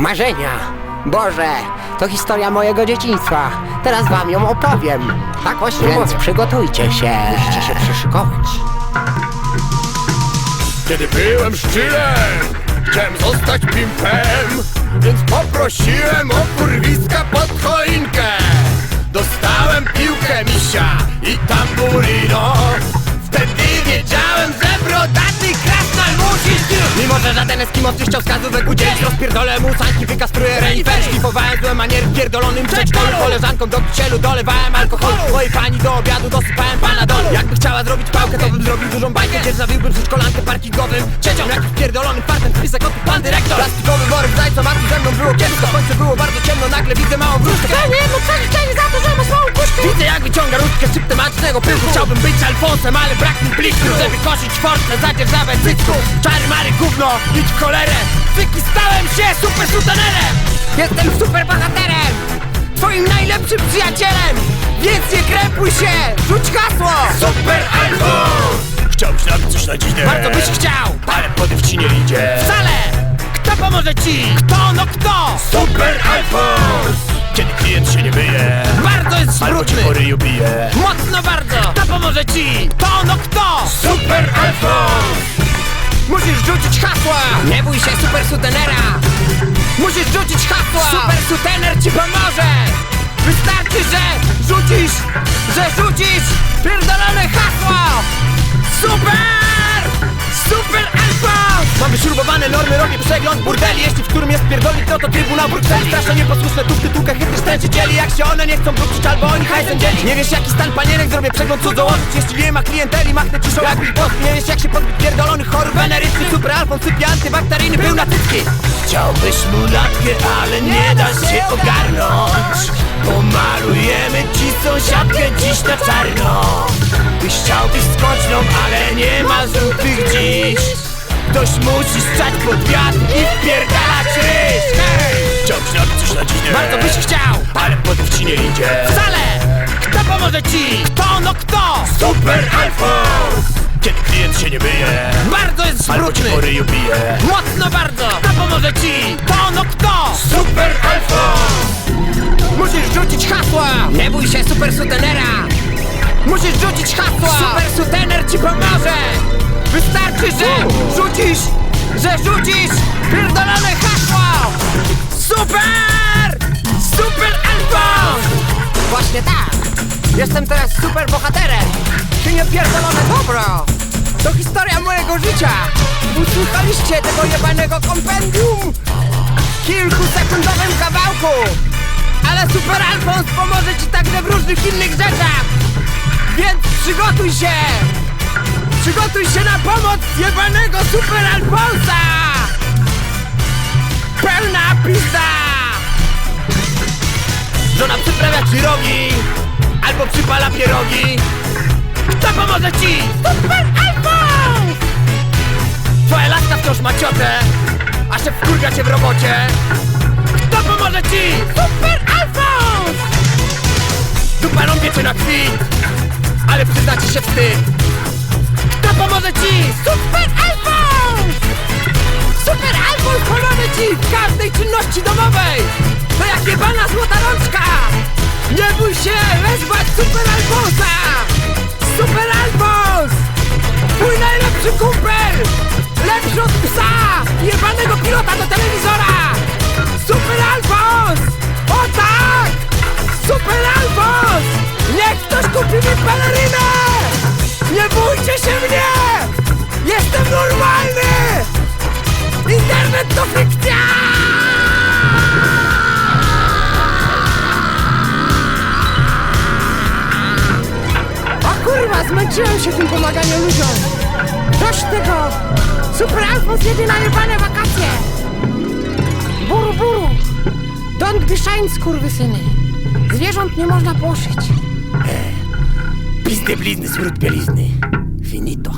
Marzenia. Boże, to historia mojego dzieciństwa. Teraz wam ją opowiem. Tak właśnie Więc mówię. przygotujcie się. Musicie się przyszykować. Kiedy byłem szczylem, chciałem zostać pimpem Więc poprosiłem o kurwiska pod choinkę Dostałem piłkę misia i tamburino zdjąć Mimo, że żaden Eskimos nie chciał wskazówek udzielić. Rozpierdolę mu sańki, wykastruję renifer Szlifowałem złe maniery w pierdolonym przedszkolu. Koleżankom do kisielu dolewałem alkohol. Mojej pani do obiadu dosypałem pana dolu Jakby chciała zrobić pałkę, to bym zrobił dużą bajkę. Dzierżawiłbym przedszkolankę parkingowym Trzecią jakimś pierdolonym fartem Spisek od pan dyrektor. Plastikowy worek zajca matki ze mną było kiepsko. W końcu było bardzo ciemno, nagle widzę małą wróżkę. Co życzenie za to, że masz? Widzę jak wyciąga różdżkę z tematycznego pyłku Chciałbym być Alfonsem, ale brak mi blisku Żeby kosić force, zadzierżawę cycku Czary mary gówno, idź w cholerę Cyki stałem się super sutanerem Jestem super bohaterem. Twoim najlepszym przyjacielem. Więc nie krępuj się. Rzuć hasło. Super Alfons! Chciałbyś nabić coś na dzinę Bardzo byś chciał. Ale podyw ci nie idzie Wcale. Kto pomoże ci? Kto? No kto? Super Alfons! Kiedy klient się nie jest Albo po ryju bije Mocno bardzo. Kto pomoże ci? To no kto? Super Alfons! Musisz rzucić hasła! Nie bój się super sutenera! Musisz rzucić hasła! Super sutener ci pomoże! Wystarczy, że rzucisz, że rzucisz pierdolone hasło! Wyśrubowane normy, robię przegląd burdeli. Jeśli w którym jest pierdolnik, no to trybunał Brukseli. Strasznie nieposłuszne tufty, tukę, chytry szczęścicieli Jak się one nie chcą wrócić, albo oni hajsem dzieli. Nie wiesz jaki stan panienek, zrobię przegląd co dołożyć Jeśli nie ma klienteli, machnę ciszą jak Boss Nie wiesz jak się pozbyć pierdolonych chorób wenerycznych Super alfon sypie antybakteryjny, był na cycki. Chciałbyś mu latkę, ale nie da się ogarnąć. Pomalujemy ci sąsiadkę dziś na czarno. Byś chciałbyś skoczną, ale nie ma żółtych dziś Ktoś musi strzać pod wiatr i wpierdalać ryż Hej! Chciałbyś nabić coś na dzinę Bardzo byś chciał, Ale potem ci nie idzie wcale! Kto pomoże ci? Kto, no kto? Super Alfons! Kiedy klient się nie myje Bardzo jest Albo ci smutny! po ryju bije Mocno bardzo! Kto pomoże ci? To no kto? Super Alfons! Musisz rzucić hasła! Nie bój się super sutenera! Musisz rzucić hasła! Super sutener ci pomoże! Wystarczy, że rzucisz, że rzucisz pierdolone hasło! Super! Super Alfons! Właśnie tak! Jestem teraz super bohaterem! Ty nie pierdolone dobro! To historia mojego życia! Usłyszeliście tego jebanego kompendium! kilkusekundowym kawałku! Ale Super Alfons pomoże ci także w różnych innych rzeczach! Więc przygotuj się! Przygotuj się na pomoc jebanego Super Alfonsa! Pełna pizda! Żona przyprawia ci rogi Albo przypala pierogi Kto pomoże ci? Super Alfons! Twoja laska wciąż ma ciotę A szef wkurwia cię w robocie Kto pomoże ci? Super Alfons! Dupa rąbie cię na kwit Ale przyzna ci się wstyd Ci? Super Alfons! Super Alfons pomoże ci w każdej czynności domowej! Zmęczyłem się tym pomaganiem ludziom! Dość tego! Super Alfons jedzie na jebane wakacje! Buru, buru! Don't be shine, skurwysyny! Zwierząt nie można płoszyć! Pizdy blizny, smród bielizny Finito